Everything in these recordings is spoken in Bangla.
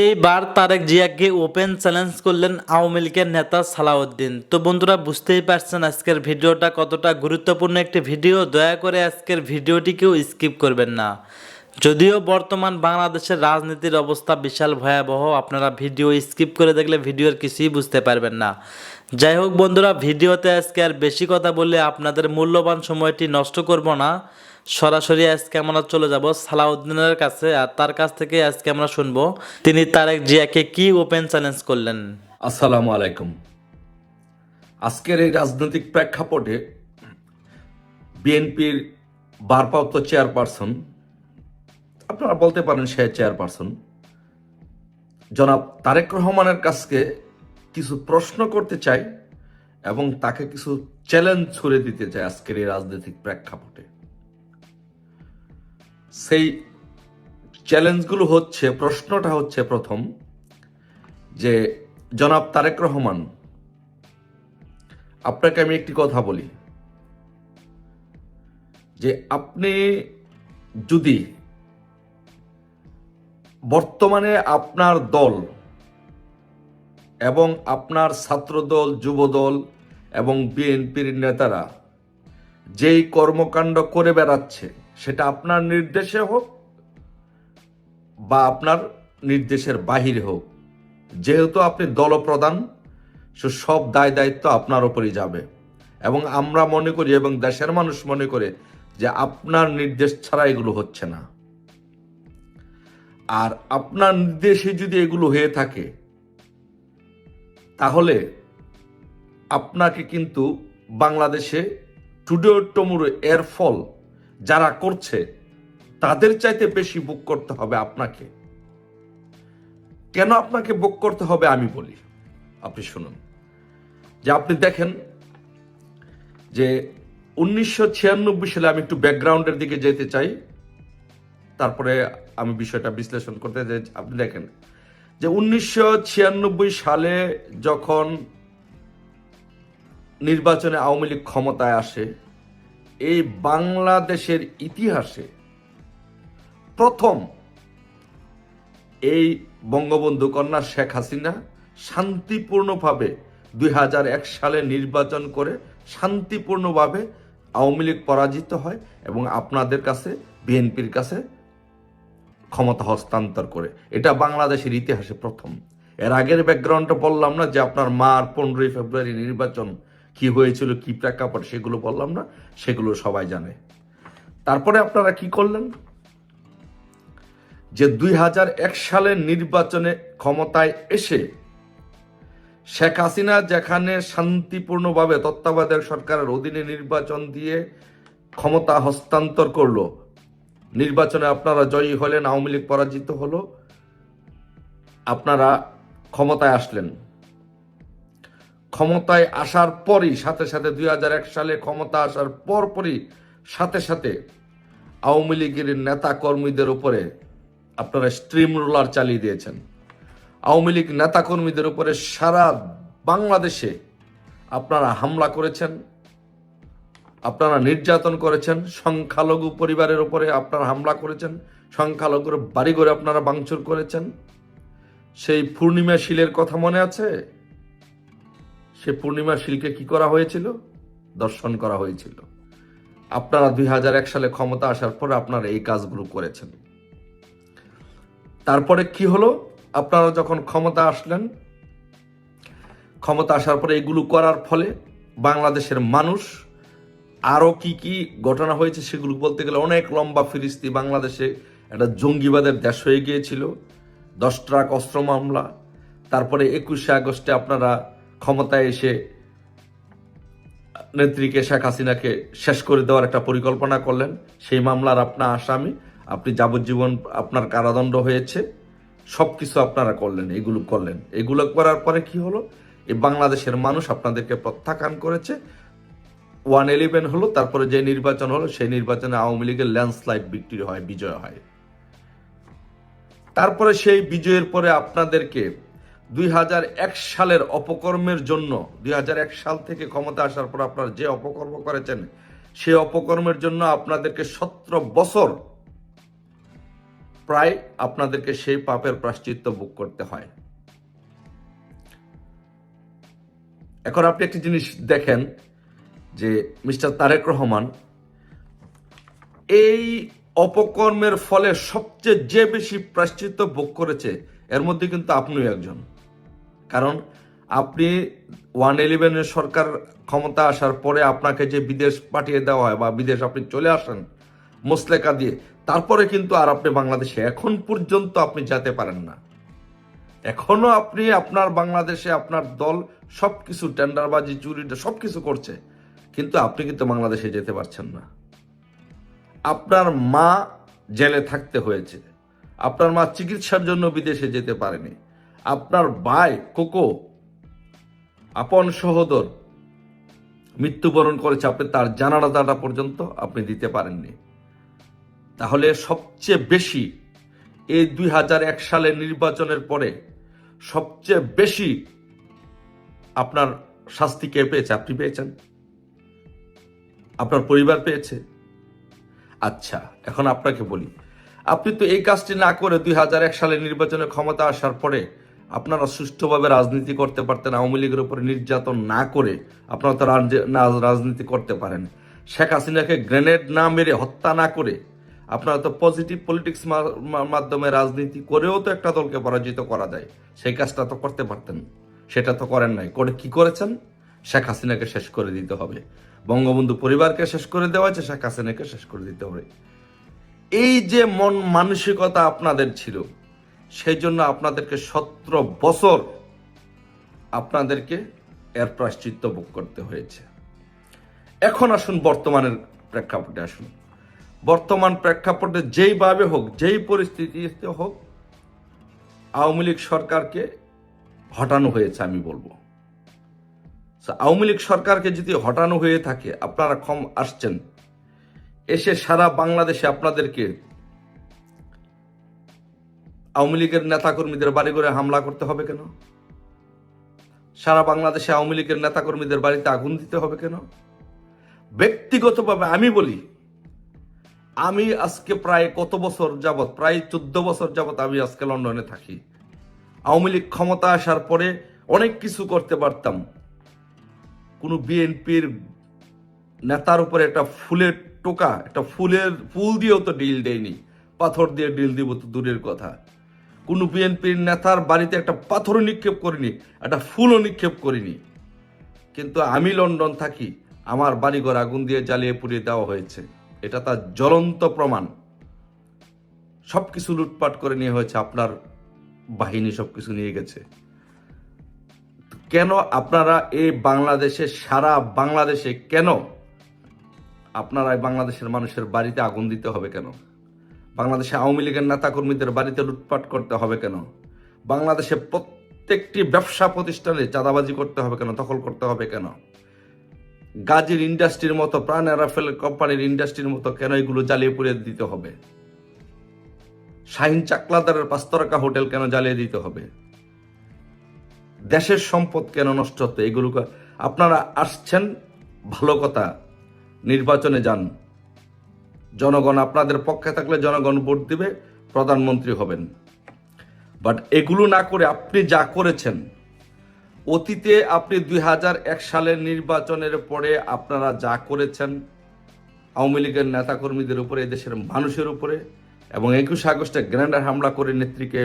এইবার তারেক জিয়াকে ওপেন চ্যালেঞ্জ করলেন আওয়ামী লীগের নেতা সালাউদ্দিন। তো বন্ধুরা, বুঝতেই পারছেন আজকের ভিডিওটা কতটা গুরুত্বপূর্ণ একটি ভিডিও। দয়া করে আজকের ভিডিওটিকেও স্কিপ করবেন না। যদিও বর্তমান বাংলাদেশের রাজনীতির অবস্থা বিশাল ভয়াবহ, আপনারা ভিডিও স্কিপ করে দেখলে ভিডিওর কিছুই বুঝতে পারবেন না। যাই হোক বন্ধুরা, ভিডিওতে আজকে আর বেশি কথা বললে আপনাদের মূল্যবান সময়টি নষ্ট করব না। সরাসরি আজকে আমরা চলে যাব সালাউদ্দিনের কাছে আর তার কাছ থেকে আজকে আমরা শুনব তিনি তারেক জিয়াকে কি ওপেন চ্যালেঞ্জ করলেন। আসসালামু আলাইকুম। আজকের এই রাজনৈতিক প্রেক্ষাপটে বিএনপির ভারপ্রাপ্ত চেয়ারপারসন, আপনারা বলতে পারেন সে চেয়ারপারসন, জনাব তারেক রহমানের কাছকে কিছু প্রশ্ন করতে চাই এবং তাকে কিছু চ্যালেঞ্জ ছুড়ে দিতে চাই আজকের এই রাজনৈতিক প্রেক্ষাপটে। সেই চ্যালেঞ্জগুলো হচ্ছে, প্রশ্নটা হচ্ছে প্রথম, যে জনাব তারেক রহমান, আপনাকে আমি একটি কথা বলি, যে আপনি যদি বর্তমানে আপনার দল এবং আপনার ছাত্রদল, যুবদল এবং বিএনপির নেতারা যেই কর্মকাণ্ড করে বেড়াচ্ছে সেটা আপনার নির্দেশে হোক বা আপনার নির্দেশের বাহিরে হোক। যেহেতু আপনি দলপ্রধান, সে সব দায় দায়িত্ব আপনার উপরই যাবে। এবং আমরা মনে করি এবং দেশের মানুষ মনে করে যে আপনার নির্দেশ ছাড়া এগুলো হচ্ছে না। আর আপনার নির্দেশে যদি এগুলো হয়ে থাকে, তাহলে আপনাকে কিন্তু বাংলাদেশে টুডে টমুরো এর ফল যারা করছে, তাদের চাইতে বেশি বুক করতে হবে আপনাকে। কেন আপনাকে বুক করতে হবে আমি বলি। আপনি শুনুন। যে আপনি দেখেন যে উনিশশো ছিয়ানব্বই সালে আমি একটু ব্যাকগ্রাউন্ডের দিকে যেতে চাই। তারপরে আমি বিষয়টা বিশ্লেষণ করতে চাই। আপনি দেখেন যে উনিশশো ছিয়ানব্বই সালে যখন নির্বাচনে আওয়ামী লীগ ক্ষমতায় আসে এই বাংলাদেশের ইতিহাসে প্রথম এই বঙ্গবন্ধু কন্যা শেখ হাসিনা শান্তিপূর্ণভাবে দুই হাজার এক সালে নির্বাচন করে শান্তিপূর্ণভাবে আওয়ামী লীগ পরাজিত হয় এবং আপনাদের কাছে, বিএনপির কাছে ক্ষমতা হস্তান্তর করে। এটা বাংলাদেশের ইতিহাসে প্রথম। এর আগের ব্যাকগ্রাউন্ডটা বললাম না যে আপনার মার পনেরোই ফেব্রুয়ারি নির্বাচন কি হয়েছিল, কি প্রেক্ষাপট, সেগুলো বললাম না, সেগুলো সবাই জানে। তারপরে আপনারা কি করলেন? যে দুই হাজার এক সালের নির্বাচনে ক্ষমতায় এসে শেখ হাসিনা যেখানে শান্তিপূর্ণভাবে তত্ত্বাবধায়ক সরকারের অধীনে নির্বাচন দিয়ে ক্ষমতা হস্তান্তর করল, নির্বাচনে আপনারা জয়ী হলেন, আওয়ামী লীগ পরাজিত হলো, আপনারা ক্ষমতায় আসলেন। ক্ষমতায় আসার পরই, সাথে সাথে দুই হাজার এক সালে ক্ষমতা আসার পরপরই সাথে সাথে আওয়ামী লীগের নেতা কর্মীদের উপরে আপনারা স্ট্রিম রোলার চালিয়ে দিয়েছেন। আওয়ামী লীগ নেতাকর্মীদের উপরে সারা বাংলাদেশে আপনারা হামলা করেছেন, আপনারা নির্যাতন করেছেন, সংখ্যালঘু পরিবারের উপরে আপনারা হামলা করেছেন, সংখ্যালঘুর বাড়িঘরে আপনারা ভাঙচুর করেছেন। সেই পূর্ণিমা শিলের কথা মনে আছে? সে পূর্ণিমা শিলকে কি করা হয়েছিল? দর্শন করা হয়েছিল। আপনারা দুই হাজার এক সালে ক্ষমতা আসার পরে আপনারা এই কাজগুলো করেছেন। তারপরে কি হলো? আপনারা যখন ক্ষমতা আসলেন, ক্ষমতা আসার পরে এগুলো করার ফলে বাংলাদেশের মানুষ আরও কি কি ঘটনা হয়েছে সেগুলো বলতে গেলে অনেক লম্বা ফিরিস্তি বাংলাদেশে একটা জঙ্গিবাদের দেশ হয়ে গিয়েছিল। দশ ট্রাক অস্ত্র মামলা। তারপরে একুশে আগস্টে আপনারা ক্ষমতায় এসে নেত্রীকে শেখ হাসিনাকে শেষ করে দেওয়ার একটা পরিকল্পনা করলেন। সেই মামলার আপনার আসামি, আপনি যাবজ্জীবন আপনার কারাদণ্ড হয়েছে সব কিছু আপনারা করলেন, এগুলো করলেন। এগুলো করার পরে কি হলো? এই বাংলাদেশের মানুষ আপনাদেরকে প্রত্যাখ্যান করেছে। ওয়ান ইলেভেন হলো, তারপরে যে নির্বাচন হলো, সেই নির্বাচনে আওয়ামী লীগের ল্যান্ডস্লাইড বিক্রি হয়, বিজয় হয়। তারপরে সেই বিজয়ের পরে আপনাদেরকে দুই হাজার এক সালের অপকর্মের জন্য, দুই হাজার এক সাল থেকে ক্ষমতা আসার পর আপনারা যে অপকর্ম করেছেন সেই অপকর্মের জন্য আপনাদেরকে সতেরো বছর প্রায় আপনাদেরকে সেই পাপের প্রাশ্চিত্য ভোগ করতে হয়। এখন আপনি একটি জিনিস দেখেন যে মিস্টার তারেক রহমান এই অপকর্মের ফলে সবচেয়ে যে বেশি প্রাশ্চিত্য ভোগ করেছে, এর মধ্যে কিন্তু আপনিও একজন। কারণ আপনি ওয়ান ইলেভেনের সরকার ক্ষমতা আসার পরে আপনাকে যে বিদেশ পাঠিয়ে দেওয়া হয় বা বিদেশ আপনি চলে আসেন মোসলেকা দিয়ে, তারপরে কিন্তু আর আপনি বাংলাদেশে এখন পর্যন্ত আপনি যেতে পারেন না। এখনও আপনি আপনার বাংলাদেশে আপনার দল সব সবকিছু টেন্ডারবাজি চুরিটা সবকিছু করছে, কিন্তু আপনি কিন্তু বাংলাদেশে যেতে পারছেন না। আপনার মা জেলে থাকতে হয়েছে। আপনার মা চিকিৎসার জন্য বিদেশে যেতে পারেনি। আপনার ভাই কোকো, আপন সহোদর মৃত্যুবরণ করেছে, আপনি তার জানালাদাটা পর্যন্ত আপনি দিতে পারেননি। তাহলে সবচেয়ে বেশি এই দুই হাজার এক সালের নির্বাচনের পরে সবচেয়ে বেশি আপনার শাস্তি কে পেয়েছে? আপনি পেয়েছেন। আপনার পরিবার পেয়েছে। আচ্ছা এখন আপনাকে বলি। আপনি তো এই কাজটি না করে দুই হাজার এক সালে নির্বাচনে ক্ষমতা আসার পরে আপনারা সুষ্ঠুভাবে রাজনীতি করতে পারতেন, আওয়ামী লীগের উপরে নির্যাতন না করে আপনারা তো রাজনীতি করতে পারেন। শেখ হাসিনাকে গ্রেনেড না মেরে হত্যা না করে আপনারা তো পজিটিভ পলিটিক্স মাধ্যমে রাজনীতি করেও তো একটা দলকে পরাজিত করা যায়। সেই কাজটা তো করতে পারতেন। সেটা তো করেন নাই। করে কি করেছেন? শেখ হাসিনাকে শেষ করে দিতে হবে। বঙ্গবন্ধু পরিবারকে শেষ করে দেওয়া হয়েছে, শেখ হাসিনাকে শেষ করে দিতে হবে। এই যে মন মানসিকতা আপনাদের ছিল সেই জন্য আপনাদেরকে সতেরো বছর আপনাদেরকে এর প্রাশ্চিত্য ভোগ করতে হয়েছে। এখন আসুন বর্তমানের প্রেক্ষাপটে আসুন। বর্তমান প্রেক্ষাপটে যেইভাবে হোক, যেই পরিস্থিতিতে হোক, আওয়ামী লীগ সরকারকে হটানো হয়েছে আমি বলব। আওয়ামী লীগ সরকারকে যদি হটানো হয়ে থাকে, আপনারা কম আসছেন। এসে সারা বাংলাদেশে আপনাদেরকে আওয়ামী লীগের নেতাকর্মীদের বাড়ি করে হামলা করতে হবে কেন? সারা বাংলাদেশে আওয়ামী লীগের নেতাকর্মীদের বাড়িতে আগুন দিতে হবে কেন? ব্যক্তিগতভাবে আমি বলি, আমি আজকে প্রায় কত বছর যাবৎ, প্রায় চোদ্দ বছর যাবৎ আমি আজকে লন্ডনে থাকি। আওয়ামী লীগ ক্ষমতা আসার পরে অনেক কিছু করতে পারতাম। কোনো বিএনপির নেতার উপরে একটা ফুলের টোকা, একটা ফুলের, ফুল দিয়েও তো ডিল দেয়নি। পাথর দিয়ে ডিল দিব তো দূরের কথা। কোনো বিএনপির নেতার বাড়িতে একটা পাথর নিক্ষেপ করিনি, একটা ফুলও নিক্ষেপ করিনি। কিন্তু আমি লন্ডন থাকি, আমার বাড়িঘর আগুন দিয়ে জ্বালিয়ে পুড়িয়ে দেওয়া হয়েছে। এটা তার জ্বলন্ত প্রমাণ। সব কিছু লুটপাট করে নিয়ে হয়েছে, আপনার বাহিনী সব কিছু নিয়ে গেছে। কেন আপনারা এই বাংলাদেশে সারা বাংলাদেশে কেন আপনারা বাংলাদেশের মানুষের বাড়িতে আগুন দিতে হবে কেন? বাংলাদেশে আওয়ামী লীগের নেতাকর্মীদের বাড়িতে লুটপাট করতে হবে কেন? বাংলাদেশে প্রত্যেকটি ব্যবসা প্রতিষ্ঠানে চাঁদাবাজি করতে হবে কেন? দখল করতে হবে কেন? গাজীর ইন্ডাস্ট্রির মতো প্রাণ রাফেল কোম্পানির ইন্ডাস্ট্রির মতো কেন এগুলো জ্বালিয়ে পুড়িয়ে দিতে হবে? শাহিন চাকলাদারের পাঁচতরকা হোটেল কেন জ্বালিয়ে দিতে হবে? দেশের সম্পদ কেন নষ্ট হতো এগুলো আপনারা আসছেন, ভালো কথা, নির্বাচনে যান। জনগণ আপনাদের পক্ষে থাকলে জনগণ ভোট দিবে, প্রধানমন্ত্রী হবেন। বাট এগুলো না করে আপনি যা করেছেন, অতীতে আপনি দুই হাজার এক সালের নির্বাচনের পরে আপনারা যা করেছেন, আওয়ামী লীগের নেতাকর্মীদের উপরে দেশের মানুষের উপরে, এবং একুশে আগস্টে গ্রেনেডার হামলা করে নেত্রীকে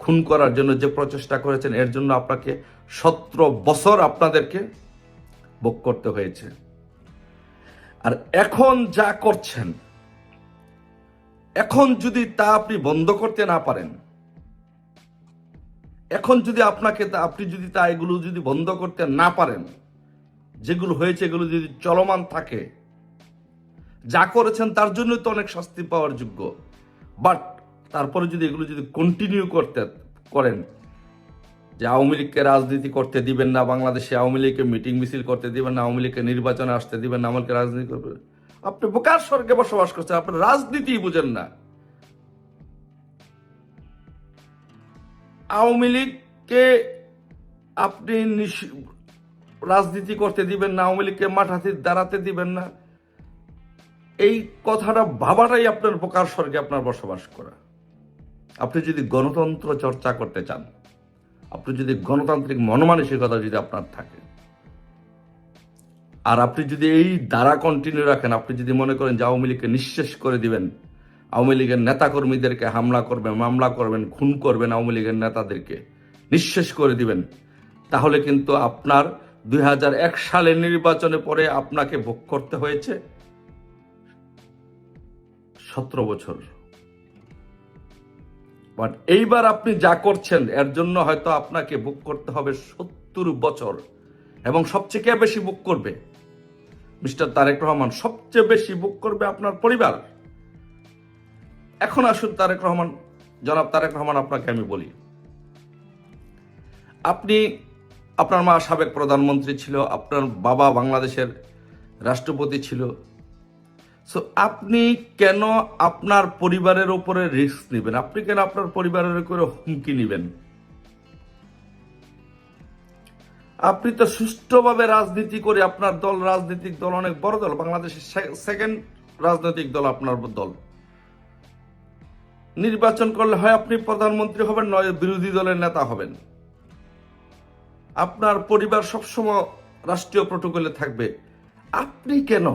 খুন করার জন্য যে প্রচেষ্টা করেছেন, এর জন্য আপনাকে সতেরো বছর আপনাদেরকে ভোগ করতে হয়েছে। আর এখন যা করছেন এখন যদি তা আপনি বন্ধ করতে না পারেন, এখন যদি আপনাকে তা আপনি যদি তা এগুলো যদি বন্ধ করতে না পারেন, যেগুলো হয়েছে এগুলো যদি চলমান থাকে, যা করেছেন তার জন্য তো অনেক শাস্তি পাওয়ার যোগ্য। বাট তারপরে যদি এগুলো যদি কন্টিনিউ করতে করেন, যে আওয়ামী লীগকে রাজনীতি করতে দিবেন না, বাংলাদেশে আওয়ামী লীগকে মিটিং মিছিল করতে দিবেন না, আওয়ামী লীগকে নির্বাচনে আসতে দিবেন না আমাকে রাজনীতি করবে আপনি বোকার স্বর্গে বসবাস করছেন আপনি রাজনীতি বুঝেন না। আওয়ামী লীগকে আপনি রাজনীতি করতে দিবেন না, আওয়ামী লীগকে মাঠাতে দাঁড়াতে দিবেন না। এই কথাটা ভাবাটাই আপনার বোকার স্বর্গে আপনার বসবাস করা। আপনি যদি গণতন্ত্র চর্চা করতে চান, আপনি যদি গণতান্ত্রিক মনমানসিকতা যদি আপনার থাকে আর আপনি যদি এই দ্বারা কন্টিনিউ রাখেন, আপনি যদি মনে করেন যে আওয়ামী লীগকে নিঃশেষ করে দিবেন, আওয়ামী লীগের নেতাকর্মীদেরকে হামলা করবেন, মামলা করবেন, খুন করবেন আওয়ামী লীগের নেতাদেরকে, নিঃশেষ করে দিবেন, তাহলে কিন্তু আপনার দুই হাজার এক সালের নির্বাচনে পরে আপনাকে ভোগ করতে হয়েছে সতেরো বছর। বাট এইবার আপনি যা করছেন, এর জন্য হয়তো আপনাকে বুক করতে হবে সত্তর বছর, এবং সবচেয়ে বেশি বুক করবে। মিস্টার তারেক রহমান সবচেয়ে বেশি বুক করবে আপনার পরিবার? এখন আসুন তারেক রহমান, জনাব তারেক রহমান আপনাকে আমি বলি। আপনি, আপনার মা সাবেক প্রধানমন্ত্রী ছিল, আপনার বাবা বাংলাদেশের রাষ্ট্রপতি ছিল। সো আপনি কেন আপনার পরিবারের উপরে রিস্ক নেবেন? আপনি কেন আপনার পরিবারের উপরে হুমকি নেবেন? আপনি তো সুষ্ঠুভাবে রাজনীতি করে আপনার দল, রাজনৈতিক দল অনেক বড় দল। বাংলাদেশের সেকেন্ড রাজনৈতিক দল আপনার দল। নির্বাচন করলে হয় আপনি প্রধানমন্ত্রী হবেন, নয় বিরোধী দলের নেতা হবেন। আপনার পরিবার সবসময় রাষ্ট্রীয় প্রোটোকলে থাকবে। আপনি কেন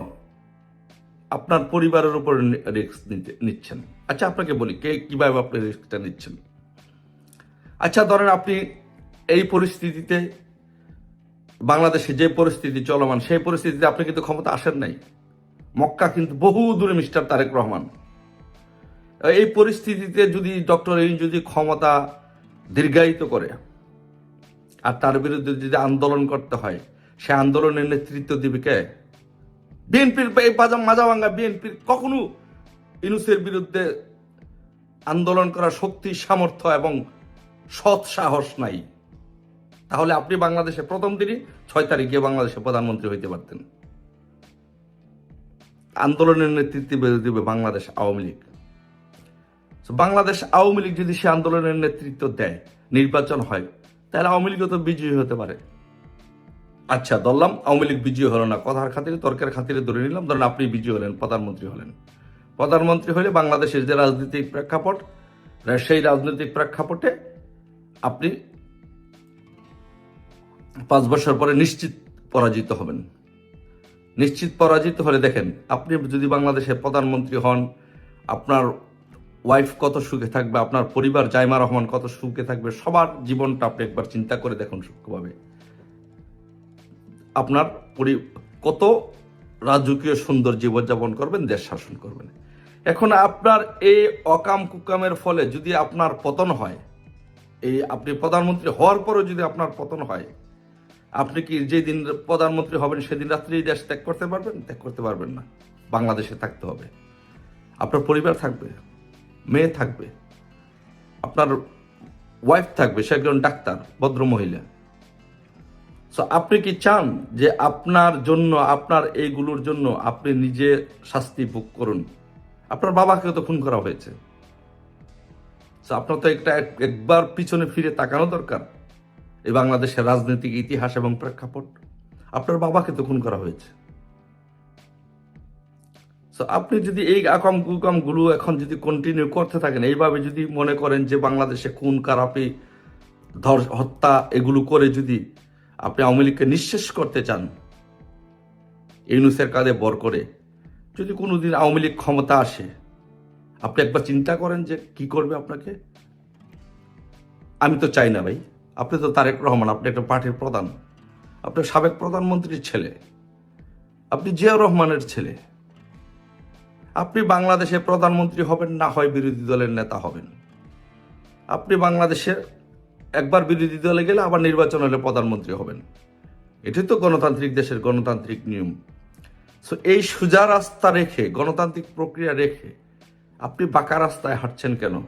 আপনার পরিবারের উপর রিস্ক নিচ্ছেন? আচ্ছা আপনাকে বলি, কে কীভাবে আপনি রিস্কটা নিচ্ছেন? আচ্ছা ধরেন আপনি এই পরিস্থিতিতে বাংলাদেশে যে পরিস্থিতি চলমান, সেই পরিস্থিতিতে আপনি কিন্তু ক্ষমতা আসেন নাই। মক্কা কিন্তু বহু দূরে মিস্টার তারেক রহমান। এই পরিস্থিতিতে যদি ডক্টর ইন যদি ক্ষমতা দীর্ঘায়িত করে, আর তার বিরুদ্ধে যদি আন্দোলন করতে হয়, সে আন্দোলনের নেতৃত্ব দিবে কে? বিএনপির এই মাজাভাঙ্গা বিএনপির কখনো ইনুসের বিরুদ্ধে আন্দোলন করার শক্তি, সামর্থ্য এবং সৎ সাহস নাই। তাহলে আপনি বাংলাদেশে প্রথম দিনই ছয় তারিখে বাংলাদেশে প্রধানমন্ত্রী হইতে পারতেন। আন্দোলনের নেতৃত্ব দিবে বাংলাদেশ আওয়ামী লীগ। বাংলাদেশ আওয়ামী লীগ যদি সে আন্দোলনের নেতৃত্ব দেয়, নির্বাচন হয়, তাহলে আওয়ামী লীগও তো বিজয়ী হতে পারে। আচ্ছা ধরলাম আওয়ামী লীগ বিজয়ী হলো না, কথার খাতিরে, তর্কের খাতিরে ধরে নিলাম, ধরেন আপনি বিজয়ী হলেন, প্রধানমন্ত্রী হলেন। প্রধানমন্ত্রী হলে বাংলাদেশের যে রাজনৈতিক প্রেক্ষাপট, সেই রাজনৈতিক প্রেক্ষাপটে আপনি পাঁচ বছর পরে নিশ্চিত পরাজিত হবেন। নিশ্চিত পরাজিত হলে দেখেন, আপনি যদি বাংলাদেশের প্রধানমন্ত্রী হন, আপনার ওয়াইফ কত সুখে থাকবে, আপনার পরিবার জাইমা রহমান কত সুখে থাকবে, সবার জীবনটা আপনি একবার চিন্তা করে দেখুন সূক্ষ্মভাবে। আপনার পরি, কত রাজকীয় সুন্দর জীবনযাপন করবেন, দেশ শাসন করবেন। এখন আপনার এই অকাম কুকামের ফলে যদি আপনার পতন হয়, এই আপনি প্রধানমন্ত্রী হওয়ার পরও যদি আপনার পতন হয় আপনি কি যেদিন প্রধানমন্ত্রী হবেন সেদিন রাত্রেই দেশ ত্যাগ করতে পারবেন? ত্যাগ করতে পারবেন না। বাংলাদেশে থাকতে হবে। আপনার পরিবার থাকবে মেয়ে থাকবে আপনার ওয়াইফ থাকবে সে একজন ডাক্তার ভদ্র মহিলা। সো আপনি কি চান যে আপনার জন্য আপনার এইগুলোর জন্য আপনি নিজে শাস্তি ভোগ করুন? আপনার বাবাকে তো খুন করা হয়েছে। So, আপনার তো একটা এক- একবার পিছনে ফিরে তাকানো দরকার। এই বাংলাদেশের রাজনৈতিক ইতিহাস এবং প্রেক্ষাপট আপনার বাবাকে তো খুন করা হয়েছে। So, আপনি যদি এই আকাম কুকামগুলো এখন যদি কন্টিনিউ করতে থাকেন এইভাবে যদি মনে করেন যে বাংলাদেশে খুন কারাপি ধর হত্যা এগুলো করে যদি আপনি আওয়ামী লীগকে নিঃশেষ করতে চান ইউনুসের কাঁধে বর করে যদি কোনোদিন আওয়ামী লীগ ক্ষমতা আসে আপনি একবার চিন্তা করেন যে কি করবে আপনাকে? আমি তো চাই না ভাই। আপনি তো তারেক রহমান, আপনি একটা পার্টির প্রধান। আপনি সাবেক প্রধানমন্ত্রীর ছেলে। আপনি জিয়াউর রহমানের ছেলে। আপনি বাংলাদেশের প্রধানমন্ত্রী হবেন, না হয় বিরোধী দলের নেতা হবেন। আপনি বাংলাদেশের একবার বিরোধী দলে গেলে আবার নির্বাচন হলে প্রধানমন্ত্রী হবেন। এটাই তো গণতান্ত্রিক দেশের গণতান্ত্রিক নিয়ম। সো এই সোজা রাস্তা রেখে, গণতান্ত্রিক প্রক্রিয়া রেখে আপনি বাঁকা রাস্তায় হাঁটছেন কেন?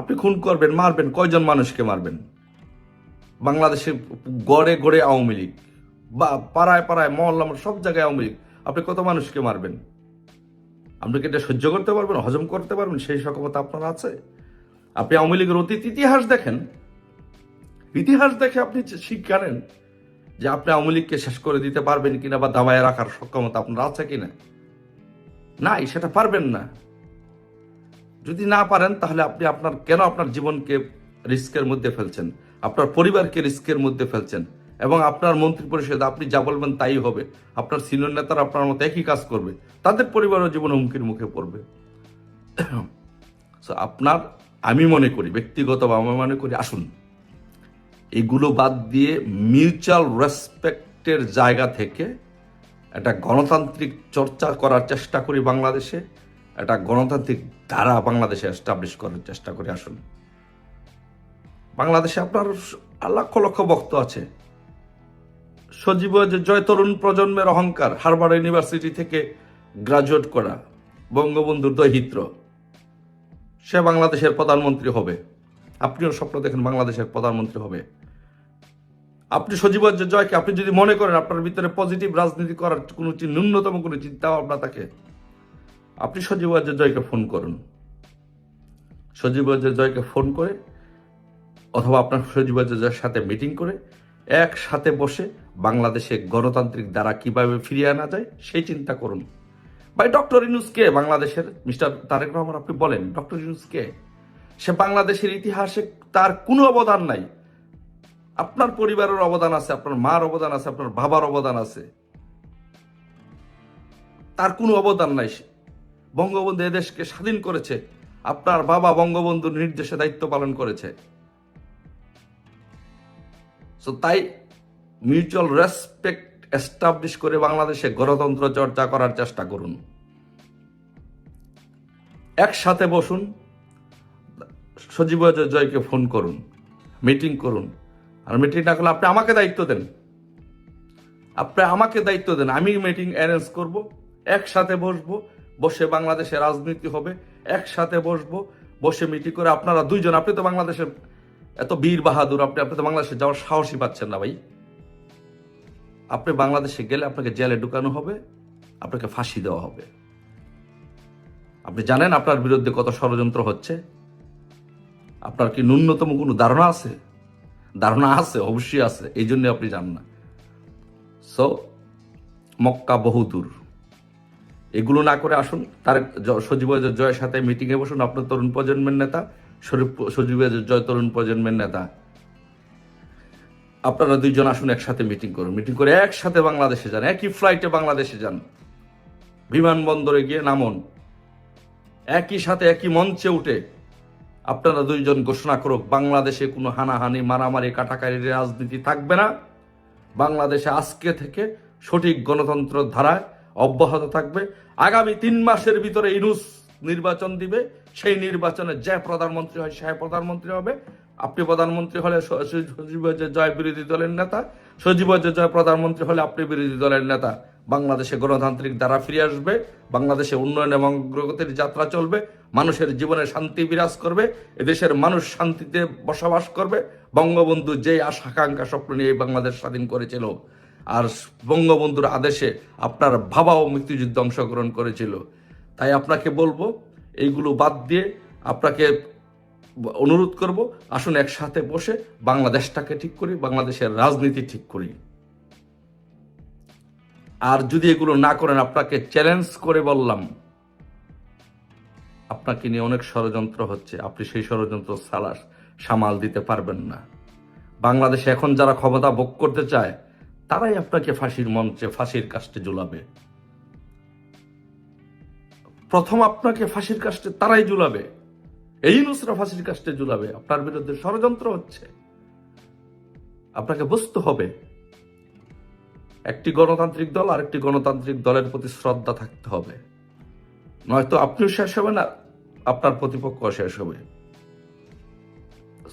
আপনি খুন করবেন, মারবেন, কয়জন মানুষকে মারবেন? বাংলাদেশে গড়ে গড়ে আওয়ামী লীগ, বা পাড়ায় পাড়ায় মহল্লা সব জায়গায় আওয়ামী লীগ, আপনি কত মানুষকে মারবেন? আপনি কি এটা সহ্য করতে পারবেন, হজম করতে পারবেন? সেই সক্ষমতা আপনার আছে? আপনি আওয়ামী লীগের অতীত, ইতিহাস দেখেন। ইতিহাস দেখে আপনি শিক্ষা নেন যে আপনি আওয়ামী লীগকে শেষ করে দিতে পারবেন কিনা বা দাবায় রাখার সক্ষমতা আপনার আছে কিনা। নাই, সেটা পারবেন না। যদি না পারেন তাহলে আপনি আপনার কেন আপনার জীবনকে রিস্কের মধ্যে ফেলছেন? আপনার পরিবারকে রিস্কের মধ্যে ফেলছেন। এবং আপনার মন্ত্রী পরিষদ আপনি যা বলবেন তাই হবে। আপনার সিনিয়র নেতারা আপনার মতো একই কাজ করবে। তাদের পরিবারও জীবন হুমকির মুখে পড়বে। So, আপনার আমি মনে করি ব্যক্তিগতভাবে আমি মনে করি আসুন। এগুলো বাদ দিয়ে মিউচুয়াল রেসপেক্টের জায়গা থেকে একটা গণতান্ত্রিক চর্চা করার চেষ্টা করি বাংলাদেশে। একটা গণতান্ত্রিক ধারা বাংলাদেশে এস্টাবলিশ করার চেষ্টা করি আসুন বাংলাদেশে আপনার লক্ষ লক্ষ বক্ত আছে। সজীব যে জয় তরুণ প্রজন্মের অহংকার হার্ভার্ড ইউনিভার্সিটি থেকে গ্রাজুয়েট করা বঙ্গবন্ধুর দহিত্র। সে বাংলাদেশের প্রধানমন্ত্রী হবে। আপনিও স্বপ্ন দেখেন বাংলাদেশের প্রধানমন্ত্রী হবে। আপনি সজীব জয়কে আপনি যদি মনে করেন আপনার ভিতরে পজিটিভ রাজনীতি করার কোনো ন্যূনতম কোনো চিন্তা ভাবনা থাকে আপনি সজীব জয়কে ফোন করুন। সজীব জয়কে ফোন করে অথবা আপনার সজীব জয়ের সাথে মিটিং করে একসাথে বসে বাংলাদেশে গণতান্ত্রিক দ্বারা কীভাবে ফিরিয়ে আনা যায় সেই চিন্তা করুন। ভাই, ডক্টর ইনুস কে? বাংলাদেশের মিস্টার তারেক রহমান আপনি বলেন, ডক্টর ইনুস কে? সে বাংলাদেশের ইতিহাসে তার কোনো অবদান নাই। আপনার পরিবারের অবদান আছে, আপনার মার অবদান আছে, আপনার বাবার অবদান আছে। তার কোনো অবদান নাই। বঙ্গবন্ধু এদেশকে স্বাধীন করেছে। আপনার বাবা বঙ্গবন্ধুর নির্দেশে দায়িত্ব পালন করেছে। তাই মিউচুয়াল রেসপেক্ট এস্টাবলিশ করে বাংলাদেশে গণতন্ত্র চর্চা করার চেষ্টা করুন। একসাথে বসুন। সজীব জয়কে ফোন করুন মিটিং করুন। আর মিটিং না করলে আপনি আমাকে দায়িত্ব দেন। আপনি আমাকে দায়িত্ব দেন, আমি মিটিং অ্যারেঞ্জ করব, একসাথে বসবো বসে বাংলাদেশে রাজনীতি হবে, একসাথে বসবো, বসে মিটিং করে আপনারা দুইজন, আপনি তো বাংলাদেশের এত বীর বাহাদুর, আপনি আপনি তো বাংলাদেশে যাওয়ার সাহসই পাচ্ছেন না ভাই। আপনি বাংলাদেশে গেলে আপনাকে জেলে ঢুকানো হবে, আপনাকে ফাঁসি দেওয়া হবে। আপনি জানেন আপনার বিরুদ্ধে কত ষড়যন্ত্র হচ্ছে? আপনার কি ন্যূনতম কোনো ধারণা আছে? ধারণা আছে, অবশ্যই আছে, এই জন্য আপনি জান না। সো মক্কা বহুদূর। এগুলো না করে আসুন। তার সজীব জয়ের সাথে মিটিংয়ে বসুন। আপনার তরুণ প্রজন্মের নেতা শরীফ সজীব জয় তরুণ প্রজন্মের নেতা। আপনারা দুইজন আসুন, একসাথে মিটিং করুন। মিটিং করে একসাথে বাংলাদেশে যান, একই ফ্লাইটে বাংলাদেশে যান। বিমানবন্দরে গিয়ে নামুন। একই সাথে একই মঞ্চে উঠে আপনারা দুইজন ঘোষণা করুক, বাংলাদেশে কোনো হানাহানি, মারামারি কাটাকাটির রাজনীতি থাকবে না। বাংলাদেশে আজকে থেকে সঠিক গণতন্ত্র ধারায় অব্যাহত থাকবে। আগামী তিন মাসের ভিতরে ইনুস নির্বাচন দিবে। সেই নির্বাচনে যে প্রধানমন্ত্রী হয়, সে প্রধানমন্ত্রী হবে। আপনি প্রধানমন্ত্রী হলে সজীব জয় বিরোধী দলের নেতা। সজীব জয় প্রধানমন্ত্রী হলে আপনি বিরোধী দলের নেতা। বাংলাদেশে গণতান্ত্রিক দ্বারা ফিরে আসবে। বাংলাদেশে উন্নয়ন এবং অগ্রগতির যাত্রা চলবে। মানুষের জীবনে শান্তি বিরাজ করবে। এদেশের মানুষ শান্তিতে বসবাস করবে। বঙ্গবন্ধু যে আশা আকাঙ্ক্ষা স্বপ্ন নিয়ে বাংলাদেশ স্বাধীন করেছিল। আর বঙ্গবন্ধুর আদেশে আপনার বাবাও মুক্তিযুদ্ধে অংশগ্রহণ করেছিল। তাই আপনাকে বলব, এইগুলো বাদ দিয়ে আপনাকে অনুরোধ করব, আসুন একসাথে বসে বাংলাদেশটাকে ঠিক করি, বাংলাদেশের রাজনীতি ঠিক করি। আর যদি এগুলো না করেন, আপনাকে চ্যালেঞ্জ করে বললাম, আপনাকে নিয়ে অনেক ষড়যন্ত্র হচ্ছে। আপনি সেই ষড়যন্ত্র সালাস সামাল দিতে পারবেন না। বাংলাদেশে এখন যারা ক্ষমতা ভোগ করতে চায় তারাই আপনাকে ফাঁসির মঞ্চে, ফাঁসির কাস্টে ঝুলাবে। প্রথম আপনাকে ফাঁসির কাস্টে তারাই ঝুলাবে। এই নুসরা ফাঁসির কাস্টে ঝুলাবে। আপনার বিরুদ্ধে ষড়যন্ত্র হচ্ছে। আপনাকে বুঝতে হবে, একটি গণতান্ত্রিক দল আর একটি গণতান্ত্রিক দলের প্রতি শ্রদ্ধা থাকতে হবে। নয়তো আপনিও শেষ হবে না আপনার প্রতিপক্ষ শেষ হবে।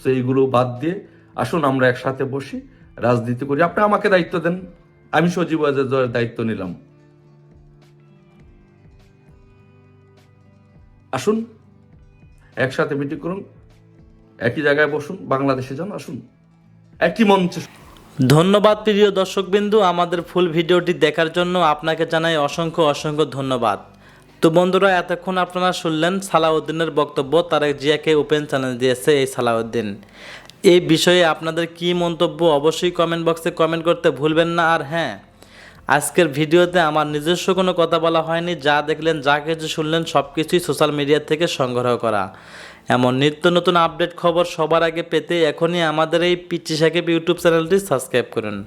তো এইগুলো বাদ দিয়ে আসুন, আমরা একসাথে বসি। রাজনীতি করি। আপনি আমাকে দায়িত্ব দেন। আমি সজীব ওয়াজেদের দায়িত্ব নিলাম। আসুন, একসাথে মিটিং করুন, একই জায়গায় বসুন, বাংলাদেশে যান, আসুন। একই মঞ্চে ধন্যবাদ প্রিয় দর্শকবিন্দু, আমাদের ফুল ভিডিওটি দেখার জন্য আপনাকে জানাই অসংখ্য অসংখ্য ধন্যবাদ। তো বন্ধুরা, এতক্ষণ আপনারা শুনলেন সালাউদ্দিনের বক্তব্য, তারেক জিয়াকে ওপেন চ্যালেঞ্জ দিয়েছে এই সালাউদ্দিন। এই বিষয়ে আপনাদের কি মন্তব্য অবশ্যই কমেন্ট বক্সে কমেন্ট করতে ভুলবেন না। আর হ্যাঁ আজকের ভিডিওতে আমার নিজস্ব কোনো কথা বলা হয়নি। যা দেখলেন, যা কিছু শুনলেন সব কিছুই সোশ্যাল মিডিয়া থেকে সংগ্রহ করা। এমন নিত্য নতুন আপডেট খবর সবার আগে পেতে এখনই আমাদের এই পিচি সাকিব ইউটিউব চ্যানেলটি সাবস্ক্রাইব করুন।